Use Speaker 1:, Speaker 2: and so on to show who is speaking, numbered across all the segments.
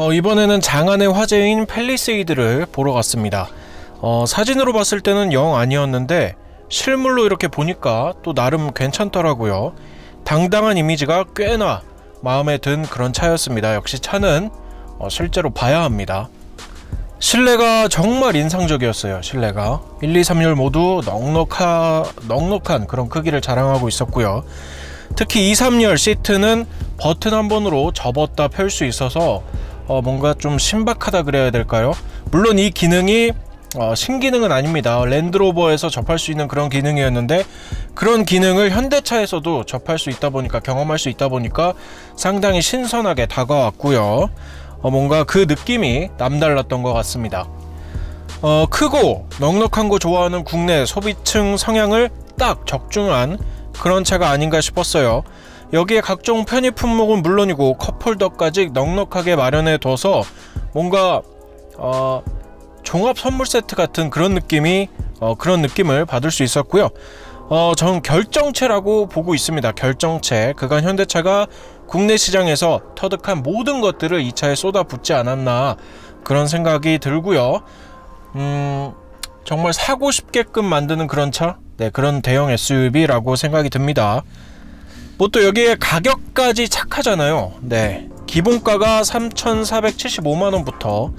Speaker 1: 어, 이번에는 장안의 화제인 팰리세이드를 보러 갔습니다. 어, 사진으로 봤을 때는 영 아니었는데 실물로 이렇게 보니까 또 나름 괜찮더라고요. 당당한 이미지가 꽤나 마음에 든 그런 차였습니다. 역시 차는 어, 실제로 봐야 합니다. 실내가 정말 인상적이었어요. 실내가 1, 2, 3열 모두 넉넉하, 넉넉한 그런 크기를 자랑하고 있었고요. 특히 2, 3열 시트는 버튼 한 번으로 접었다 펼 수 있어서 어, 뭔가 좀 신박하다 그래야 될까요? 물론 이 기능이 어, 신기능은 아닙니다. 랜드로버에서 접할 수 있는 그런 기능이었는데 그런 기능을 현대차에서도 접할 수 있다 보니까 경험할 수 있다 보니까 상당히 신선하게 다가왔고요. 어, 뭔가 그 느낌이 남달랐던 것 같습니다. 어, 크고 넉넉한 거 좋아하는 국내 소비층 성향을 딱 적중한 그런 차가 아닌가 싶었어요. 여기에 각종 편의 품목은 물론이고 컵홀더까지 넉넉하게 마련해 둬서 뭔가 어, 종합 선물 세트 같은 그런 느낌이 어, 그런 느낌을 받을 수 있었고요. 어, 전 결정체라고 보고 있습니다. 결정체. 그간 현대차가 국내 시장에서 터득한 모든 것들을 이 차에 쏟아붓지 않았나 그런 생각이 들고요. 음, 정말 사고 싶게끔 만드는 그런 차, 네 그런 대형 SUV라고 생각이 듭니다. 뭐 또 여기에 가격까지 착하잖아요. 네. 기본가가 3,475만 원부터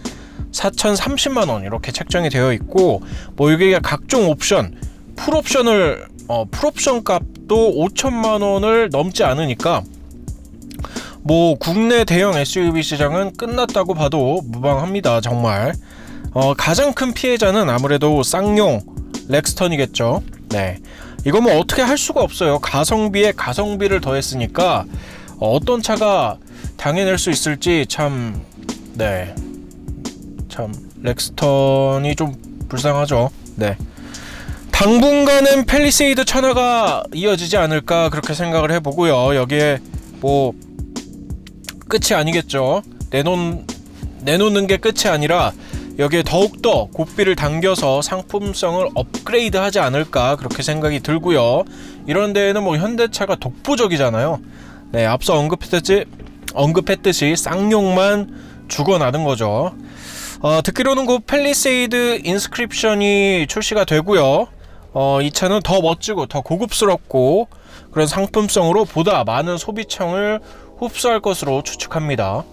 Speaker 1: 4,030만 원 이렇게 책정이 되어 있고 뭐 여기에 각종 옵션, 풀옵션을 어, 풀옵션 값도 5천만 원을 넘지 않으니까 뭐 국내 대형 SUV 시장은 끝났다고 봐도 무방합니다 정말. 어, 가장 큰 피해자는 아무래도 쌍용 렉스턴이겠죠. 네 이거 뭐 어떻게 할 수가 없어요 가성비에 가성비를 더했으니까 어, 어떤 차가 당해낼 수 있을지 참 네. 참 렉스턴이 좀 불쌍하죠. 네. 당분간은 펠리세이드 천하가 이어지지 않을까 그렇게 생각을 해보고요. 여기에 뭐 끝이 아니겠죠. 내놓 내놓는 게 끝이 아니라 여기에 더욱더 고삐를 당겨서 상품성을 업그레이드하지 않을까 그렇게 생각이 들고요. 이런 데에는 뭐 현대차가 독보적이잖아요. 네, 앞서 언급했듯이 언급했듯이 쌍용만 죽어나는 거죠. 어, 듣기로는 그 펠리세이드 인스크립션이 출시가 되고요. 어, 이 차는 더 멋지고 더 고급스럽고 그런 상품성으로 보다 많은 소비층을 흡수할 것으로 추측합니다.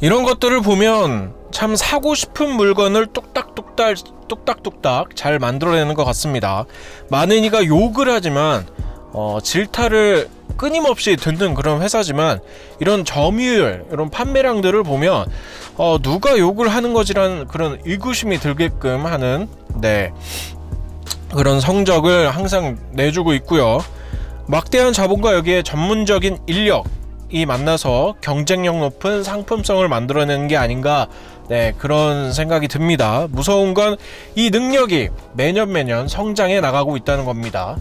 Speaker 1: 이런 것들을 보면 참 사고 싶은 물건을 뚝딱뚝딱 뚝딱뚝딱 잘 만들어내는 것 같습니다. 많은 이가 욕을 하지만 어, 질타를 끊임없이 듣는 그런 회사지만 이런 점유율, 이런 판매량들을 보면 어, 누가 욕을 하는 거지라는 그런 의구심이 들게끔 하는 네 그런 성적을 항상 내주고 있고요. 막대한 자본과 여기에 전문적인 인력이 만나서 경쟁력 높은 상품성을 만들어내는 게 아닌가 네 그런 생각이 듭니다. 무서운 건 이 능력이 매년 매년 성장해 나가고 있다는 겁니다.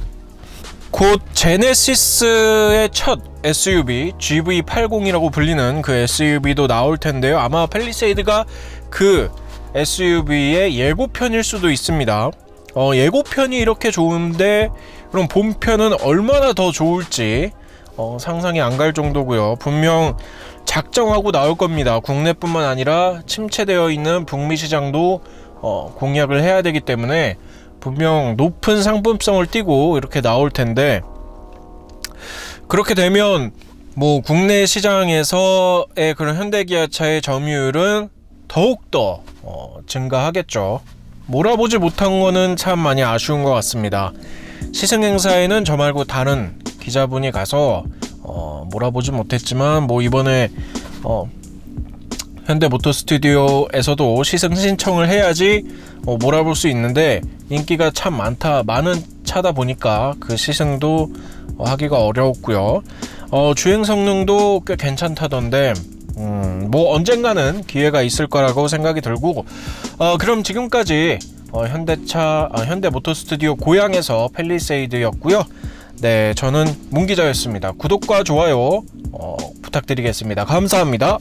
Speaker 1: 곧 제네시스의 첫 SUV GV80이라고 불리는 그 SUV도 나올 텐데요. 아마 펠리세이드가 그 SUV의 예고편일 수도 있습니다. 어, 예고편이 이렇게 좋은데 그럼 본편은 얼마나 더 좋을지 어, 상상이 안 갈 정도고요. 분명 작정하고 나올 겁니다. 국내뿐만 아니라 침체되어 있는 북미 시장도 어, 공략을 해야 되기 때문에 분명 높은 상품성을 띠고 이렇게 나올 텐데 그렇게 되면 뭐 국내 시장에서의 그런 현대기아차의 점유율은 더욱더 어, 증가하겠죠. 몰아보지 못한 거는 참 많이 아쉬운 것 같습니다. 시승 행사에는 저 말고 다른 기자분이 가서 어, 몰아보지 못했지만 뭐 이번에 어, 현대 모터 스튜디오에서도 시승 신청을 해야지 어, 몰아볼 수 있는데 인기가 참 많다 많은 차다 보니까 그 시승도 어, 하기가 어려웠고요. 어, 주행 성능도 꽤 괜찮다던데 음, 뭐 언젠가는 기회가 있을 거라고 생각이 들고 어, 그럼 지금까지 어, 현대차 어, 현대 모터 스튜디오 고향에서 펠리세이드였고요. 네, 저는 문 기자였습니다. 구독과 좋아요 어, 부탁드리겠습니다. 감사합니다.